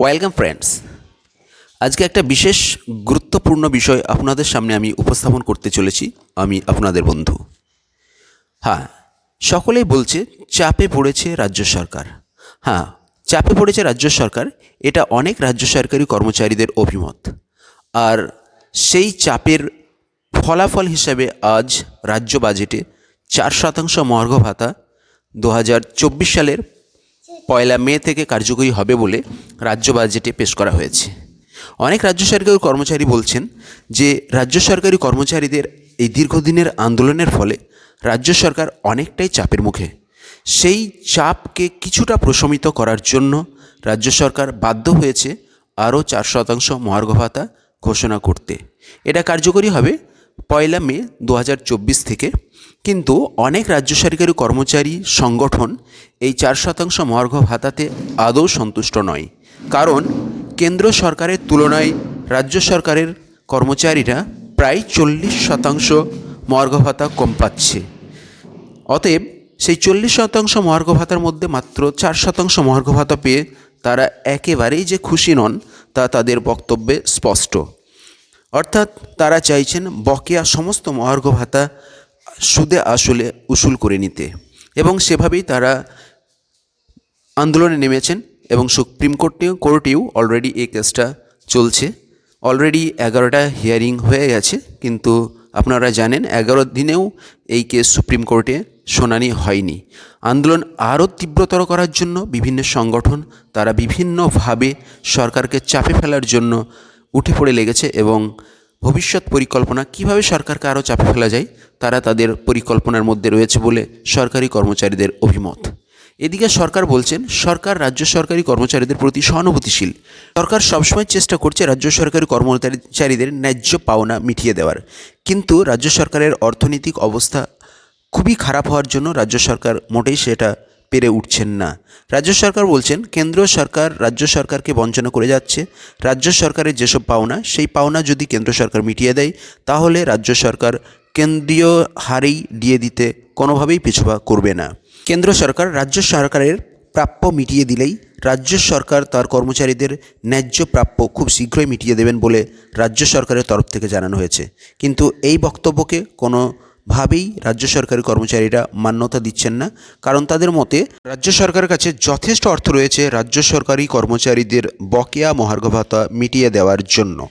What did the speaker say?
Welcome friends আজকে একটা বিশেষ গুরুত্বপূর্ণ বিষয় আপনাদের সামনে আমি উপস্থাপন করতে চলেছি, আমি আপনাদের বন্ধু। হ্যাঁ সকলেই বলছে চাপে পড়েছে রাজ্য সরকার। হ্যাঁ চাপে পড়েছে রাজ্য সরকার, এটা অনেক রাজ্য সরকারি কর্মচারীদের অভিমত। আর সেই চাপের ফলাফল হিসাবে আজ রাজ্য বাজেটে চার শতাংশ মহার্ঘ ভাতা দু হাজার চব্বিশ সালের পয়লা মে থেকে কার্যকরী হবে বলে রাজ্য বাজেটে পেশ করা হয়েছে। অনেক রাজ্য সরকারি কর্মচারী বলছেন যে, রাজ্য সরকারি কর্মচারীদের এই দীর্ঘদিনের আন্দোলনের ফলে রাজ্য সরকার অনেকটাই চাপের মুখে। সেই চাপকে কিছুটা প্রশমিত করার জন্য রাজ্য সরকার বাধ্য হয়েছে আরও চার শতাংশ মহার্ঘ ভাতা ঘোষণা করতে। এটা কার্যকরী হবে পয়লা মে দু হাজার চব্বিশ থেকে কিন্তু অনেক রাজ্য সরকারি কর্মচারী সংগঠন এই চার শতাংশ মহার্ঘ ভাতাতে আদৌ সন্তুষ্ট নয়। কারণ কেন্দ্র সরকারের তুলনায় রাজ্য সরকারের কর্মচারীরা প্রায় চল্লিশ শতাংশ মহার্ঘ ভাতা কম পাচ্ছে। অতএব সেই চল্লিশ শতাংশ মহার্ঘ ভাতার মধ্যে মাত্র চার শতাংশ মহার্ঘ ভাতা পেয়ে তারা একেবারেই যে খুশি নন তা তাদের বক্তব্যে স্পষ্ট। অর্থাৎ তারা চাইছেন বকেয়া সমস্ত মহার্ঘ ভাতা সুদে আসলে উসুল করে নিতে। এবং সেভাবেই তারা আন্দোলনে নেমেছেন এবং সুপ্রিম কোর্টেও কোর্টেও অলরেডি এই কেসটা চলছে। অলরেডি এগারোটা হিয়ারিং হয়ে গেছে, কিন্তু আপনারা জানেন এগারো দিনেও এই কেস সুপ্রিম কোর্টে শুনানি হয়নি। আন্দোলন আরও তীব্রতর করার জন্য বিভিন্ন সংগঠন তারা বিভিন্নভাবে সরকারকে চাপে ফেলার জন্য উঠে পড়ে লেগেছে এবং ভবিষ্যৎ পরিকল্পনা, কীভাবে সরকারকে আরও চাপে ফেলা যায়, তারা তাদের পরিকল্পনার মধ্যে রয়েছে বলে সরকারি কর্মচারীদের অভিমত। এদিকে সরকার বলছেন, সরকার রাজ্য সরকারি কর্মচারীদের প্রতি সহানুভূতিশীল। সরকার সবসময় চেষ্টা করছে রাজ্য সরকারি কর্মচারীদের ন্যায্য পাওনা মিটিয়ে দেওয়ার। কিন্তু রাজ্য সরকারের অর্থনৈতিক অবস্থা খুবই খারাপ হওয়ার জন্য রাজ্য সরকার মোটেই সেটা পেরে উঠছেন না। রাজ্য সরকার বলছেন, কেন্দ্র সরকার রাজ্য সরকারকে বঞ্চনা করে যাচ্ছে। রাজ্য সরকারের যেসব পাওনা, সেই পাওনা যদি কেন্দ্র সরকার মিটিয়ে দেয়, তাহলে রাজ্য সরকার কেন্দ্রীয় হারেই দিয়ে দিতে কোনোভাবেই পিছুপা করবে না। কেন্দ্র সরকার রাজ্য সরকারের প্রাপ্য মিটিয়ে দিলেই রাজ্য সরকার তার কর্মচারীদের ন্যায্য প্রাপ্য খুব শীঘ্রই মিটিয়ে দেবেন বলে রাজ্য সরকারের তরফ থেকে জানানো হয়েছে। কিন্তু এই বক্তব্যকে কোনো ভাবেই রাজ্য সরকারি কর্মচারীরা মান্যতা দিচ্ছেন না। কারণ তাদের মতে, রাজ্য সরকারের কাছে যথেষ্ট অর্থ রয়েছে রাজ্য সরকারি কর্মচারীদের বকেয়া মহার্ঘ ভাতা মিটিয়ে দেওয়ার জন্য।